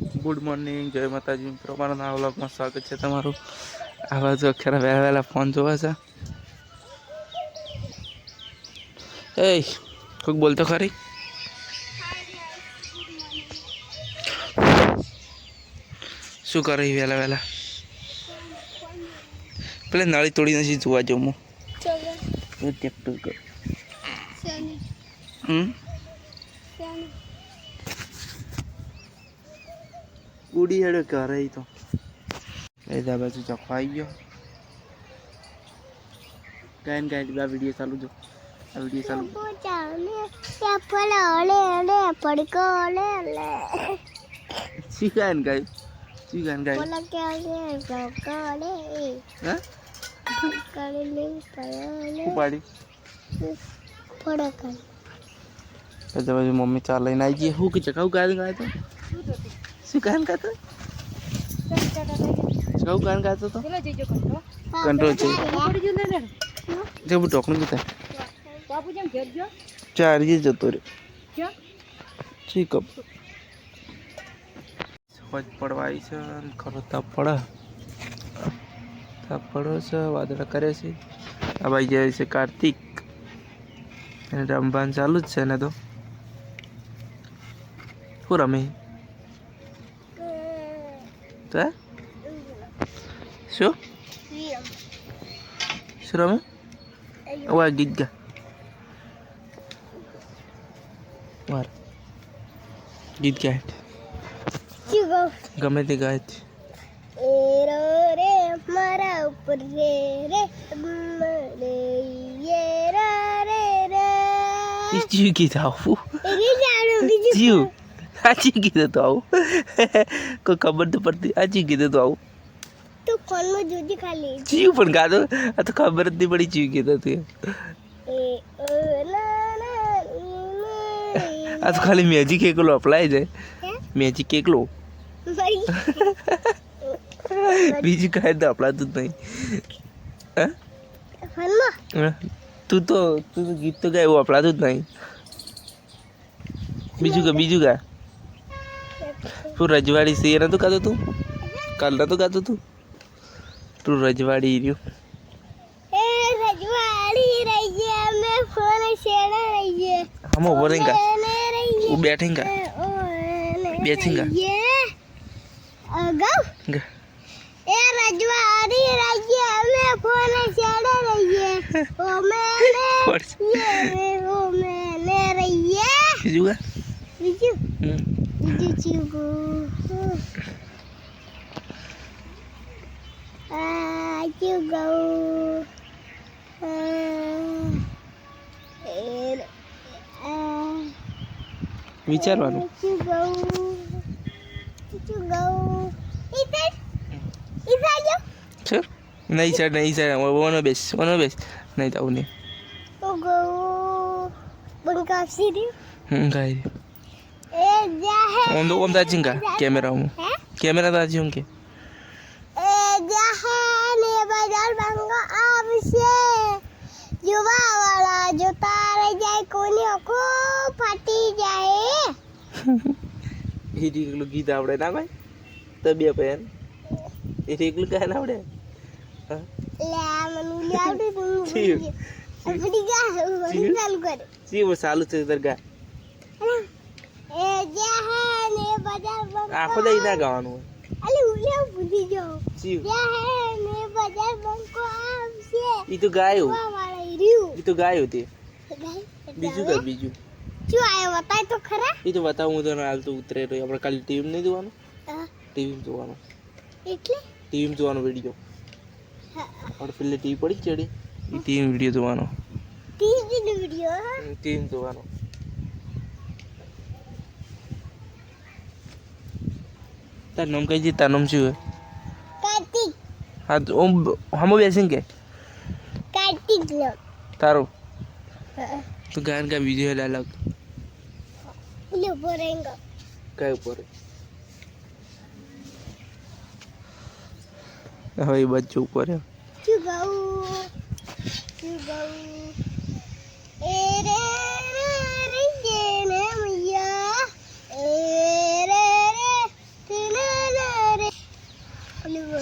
Good morning જય માતાજી. મિત્રો મારા નવા વ્લોગમાં સ્વાગત છે તમારું. આવા જો ખરા વહેલા વહેલા ફોન જોવા છે. એ કોઈક બોલતો ખરી? શું કરે વહેલા વહેલા? પેલા નાળી તોડી નથી જોવા જવું હું. હમ? ઉડી હેડે ઈ તો. એ દા બાજુ આવી ગયો. ગાયન ગાય આ વીડિયો ચાલુ જો. આ વીડિયો ચાલુ શી ગાયન ગાય શી ગાયન ગાય મમ્મી ચા લઈને આવી ગઈ. હું કે ચકાઉ ગાયન ગાય તો? શું કાન ખાતો શું કાન ગાતો તો? કંટ્રોલ છે જે હું જતા ચાર જ જતો રહ્યો. ઠીક હોજ પડવા આવી છે ખરો તાપ પડે તાપ પડ્યો છે વાદળા કરે છે. આ ભાઈ જાય છે કાર્તિક. એને રમવાનું ચાલુ જ છે ને તો. શું રમે? તો? શું શું રમે આ ગીત ગા વાર ગીત ગાય ગમે તે ગાય છે મારા ઉપર રે રે રે યે રા રે રે ચિયું ગીત આવું એની જાણું બીજું તો આવું. કોઈ ખબર તો પડતી. આચી ગીત હતું આવું. તો ફોનમાં જોજી ખાલી. જીવ પણ ગાતો આ તો ખબર જ નહીં પડી જીવ ના ઈ, આ તો ખાલી મેજિક એકલો અપલાય છે હે? મેજિક એકલો. બીજું કાંઈ તો અપલાતું જ નહીં. હા. તું તો તું તો ગીત તો ગાય એવું અપલાતું જ નહીં. બીજું કા બીજું કા? તું રજવાડી સી નતું ખાતું તું? કાલ નતું ખાતું તું? તું રજવાડી રહ્યું. એ રજવાડી રહી ગયા અમે ફોન શેડા રહી ગયા હમ ઊભો રહીને રહી હું બેઠીને ગા બેઠીને ગા અગાઉ? એ રજવાડી રહી ગયા અમે ફોન શેડા રહી ગયા ઓ ઓમે ને યે ઓ મેને રહી ગયા બીજું? બીજું હમ. બીજું ચીગુ આ ચીગુ વિચારવાનું ચીગુ ચીગુ ઈતર ઈતર જો છે નહીં સર નહીં સર વનો બેસ વનો બેસ નહીં તો આવું નહીં ઉગુ બંકા સીરી હમ ગાય તાજી કા કેમેરા હું હે કેમેરા તાજી હું કે એ જહાને બજાર બંગો આવશે જોવા વાળા જોતા રહી જાય કોની આંખો ફાટી જાય એ એકલું ગીત આવડે ના ભાઈ તો બે પેન એ એકલું કાંઈ ના આવડે હા લે આ મનુ લે આવડે તું જીવ. ફટી ગયા વળી ચાલુ કરે સી વો ચાલુ છે દરગાહ એ જહાને બજાર બંગો આખો દઈ ના ગાવાનું ઈ તો ગાયું. ઈ તો ગાયું તે. બીજું કઈ બીજું. શું આયો બતાય તો ખરા. એ તો બતાવું તને હાલ તો ઉતરે તો આપણે કાલે ટીવી નહીં જોવાનું? હા, ટીવી જોવાનું. એટલે? ટીવી જોવાનો વીડિયો હા, આપણે પેલે ટીવી પડી ચડી? એ ટીવી વીડિયો જોવાનો. ટીવી વિડિયો હા. ટીવી જોવાનો. તાર નામ કઈ છે તાર નામ શું હે કાર્તિક. હા તો ઓમ હમો બેસીને કે? કાર્તિક લો. તારું. તો ગાયન કા વીડિયો લે અલગ ઉલ્યો બોરેંગો કઈ ઉપર? હવે બચ્ચું ઉપર હે. શું ગાઉં શું ગાઉં એ રે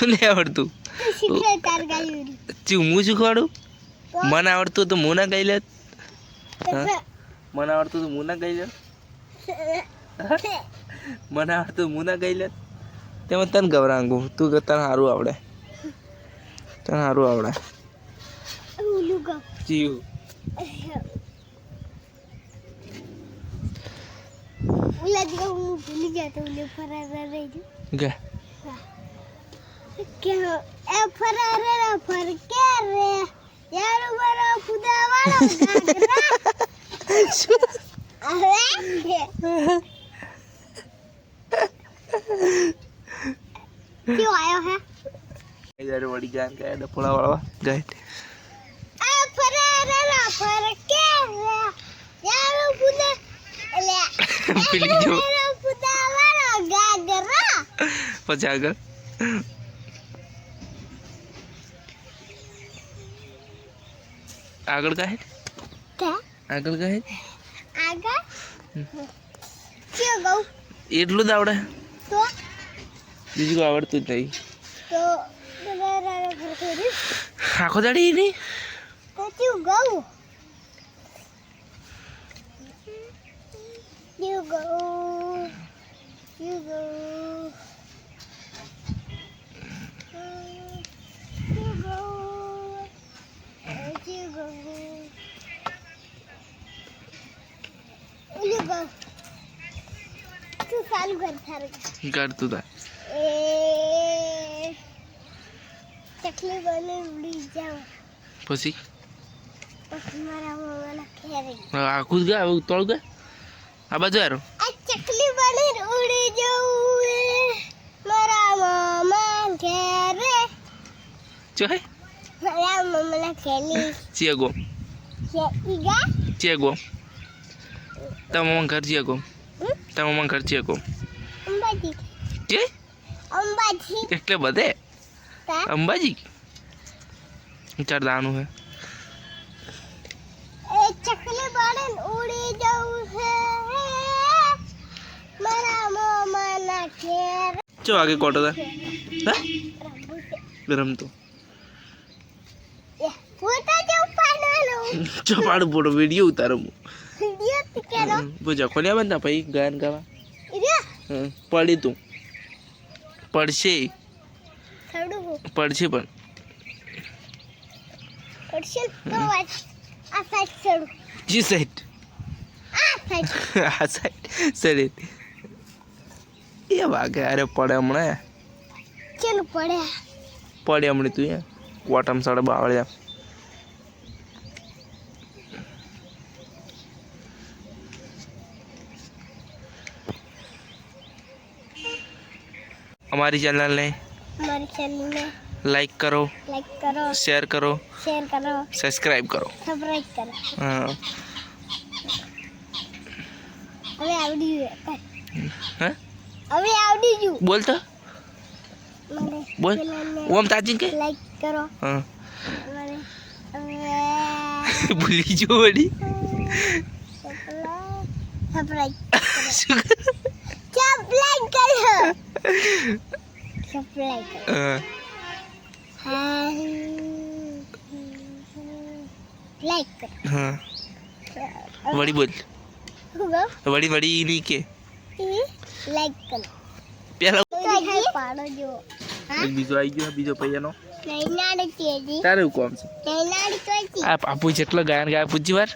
મને આવડતું. ચીવ હું શીખવાડું? મને આવડતું તો હું ના ગઈ લે મને આવડતું તો હું ના ગઈ લે મને આવડતું હું ના ગઈ લે તેમાં તને ગભરાંગું તું કે તને સારું આવડે. તને સારું આવડે. જીવ. ઓલા ગઉં હું ભૂલી જતો ઓલે ફરાર રહી ગયું કે કે એ ફરાર રે ફરકે રે? યાર બરો ખુદા વાળો ક્યો આયો હે જ્યારે વળી ગાન ગયા ડફોળા વાળવા ગાય. આ ફરાર રે રે યાર ખુદા એટલે પેલી જો પછી આગળ આગળ કહે કે આગળ? કહે આગળ એટલું જ આવડે. તો? બીજું કોઈ આવડતું જ નહીં. આખો દાડી નહીં? ક્યું ગઉં ક્યું ગઉં ક્યું ગઉં ક્યું ગઉં ક્યું ગઉં ઓલું ગઉં તું ચાલુ કર તારે કરતું તા એ ચકલી બની ઉડી જાવ પછી પછી મારા મમ્માના ખેરે આખું ગયા તોડ ગયા આ બાજુ યાર આ ચકલી બની ઉડી જવું એ મારા મામા ઘેરે. હે. મારા મમ્માના ખેલી ચિયા ગો. છે ઈગા ચિયા ગો. તારા મમ્મા ઘર ચિયા ગો. હમ? તારા મમ્મા ઘર ચિયા ગો. અંબાજી. કે અંબાજી. એટલે બધે? અંબાજી? ચાર દાનું હે એ ચકલી બની ઉડી જવું છે મારા મામાના ઘેરે ચો આગે કોટો તા હા રમતો ચો પાડું પોડો વીડિયો ઉતારો હું બોજા ખોલ્યા બંધ ના ભાઈ ગાયન ગાવા પડી તું પડશે પડશે પણ તો આ સાઈડ છોડું જી સાઈડ આ સાઈડ આ સાઈડ સરી એ વાગે અરે પડે હમણાં ચેલું પડે પડે હમણાં તું યાર કોટમ સાડે બાવળ્યા અમારી ચેનલને મારી ચેનલને લાઈક કરો લાઈક કરો શેર કરો શેર કરો સબસ્ક્રાઈબ કરો સબસ્ક્રાઇબ કરો હા હવે આવડી ગયું હા હવે આવડી ગયું. બોલ તો. બોલ. ઓમ તાજી કે લાઈક કરો. હા. ભૂલી જો વડી સબસ્ક્રાઇબ શું સબસ્ક્રાઇબ કરો. સબસ્ક્રાઇબ કરો. હા. હા લાઈક હા. વળી બોલ. વડી વડી નહીં કે. લાઈક કરો પેલા પાડો જો હા બીજો આવી ગયો બીજો પૈયાનો નહીં નાડી તેજી તારે એવું કોમ છે નહીં નાડી તોજી આ પાપુ જેટલો ગાયન ગાય પૂછી વાર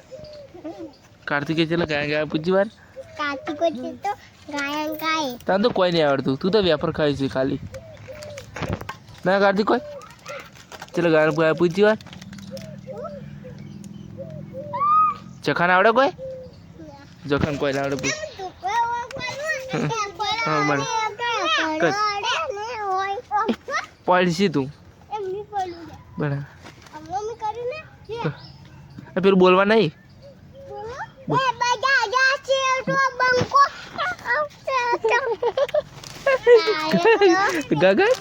કાર્તિકે જેટલો ગાયન ગાય પૂછી વાર કાર્તિકો છે તો ગાયન ગાય તને તો કોઈ નહીં આવડતું તું તો વેપાર ખાય છે ખાલી ના કાર્તિક કોઈ ચલો ગાયન ગાય પૂછી વાર જખાન આવડે કોઈ જખાન કોઈ ના આવડે પૂછ તું કોઈ ઓળખવાનું હા, મને. કર. પડશી તું. બરાબર. પેલું બોલવા નહીં? ગગન?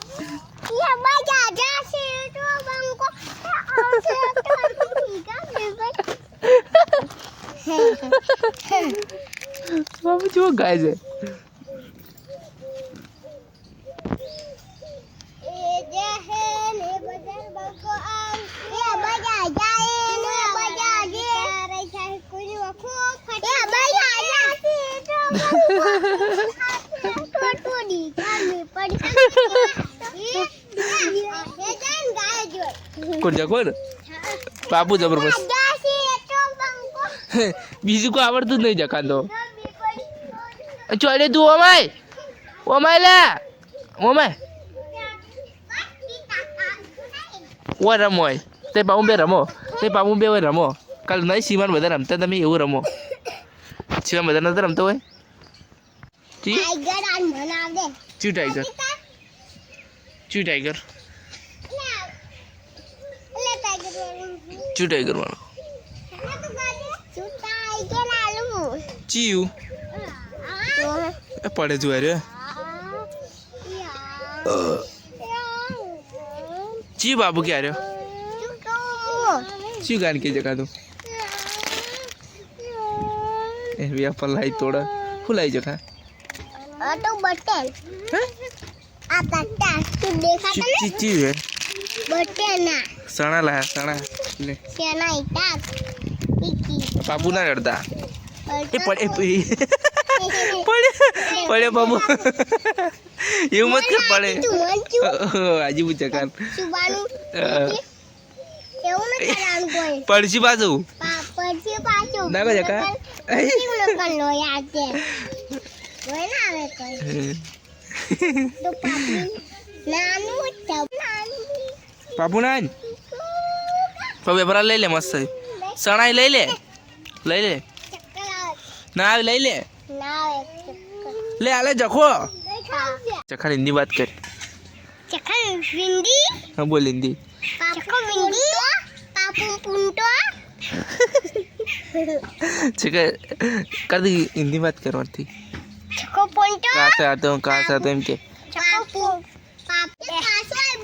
બાબુ જો ગાય છે એ જે હે ને બધા બંકો આવશે એ બધા જાય ને બધા જે રે છે કોઈ વખો ફટે એ બધા જાશે તો બંકો તો ટોડી ચાલે પડી એ એ જાન ગાય જો કોણ જા કોણ બાપુ જબરદસ્ત બીજું કોઈ આવડતું જ નહીં જખાન તો ચોડે તું ઓમાય. ઓમાય લે. ઓમાય. ઓ રમો હોય તે પામુ બે રમો. તે પામુ બે હોય રમો. કાલ નહીં સીમાન બધા રમતા તમે એવું રમો. સીમાન બધા નતા રમતો હોય? ચી? ચી ટાઈગર ચી ટાઈગર લે ટાઈગર વાળું ચી ટાઈગર વાળો શું ટાઈગર આલું ચીયું. એ પડે જોઈ રે ચી બાબુ ક્યારે ચી ગાન કે જગા તું. એ વ્યા પર લાઈ તોડ. હું લાઈ જખા? તો બટેલ આ બટા તું દેખાતા ને ચી ચી હે. બટેલ ના સણા લાયા સણા. લે શેના ઇટાક ટીકી. બાબુ ના રડતા. એ પડે પડે પડે બાબુ. એવું મત કર પડે. આજે પૂછે કાન સુબાનું એવું ન કરવાનું કોઈ. પડશી બાજુ ના ભાઈ કા? કેવું લગન લો યાર તે કોઈ ના આવે કોઈ. તો પાપી નાનું છે. નાનું. બાબુ ના હવે બરા લઈ લે મસ્ત સણાઈ લઈ લે લઈ લે ચક્કર આવે ના આવે લઈ લે ના આવે ચક્કર લે આલે જખો ચક્કર ચખા હિન્દી વાત કર ચક્કર વિંડી હા બોલ હિન્દી પાપકો વિંડી પાપુ પુંટો ચકા કર દી હિન્દી વાત કરવાથી ચકો પુંટો કા સે આતે હું કા સે આતે એમ કે પાપુ પાપે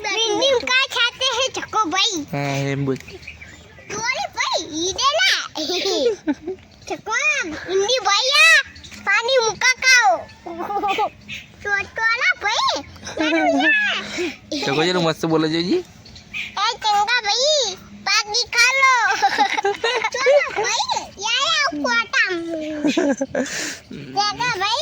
વિંડી કા ખાતે હે ચકો ભાઈ હા એમ બોલ તોરે ભાઈ ઈદે ના ઇન્દી ભૈયા પાણી મુકા કાઓ ચોટકોલા ભાઈ ચકો જરા મસ્ત બોલે જોજી એ ચંગા ભાઈ પાકી ખાલો ભાઈ યાર કોટામ ચંગા ભાઈ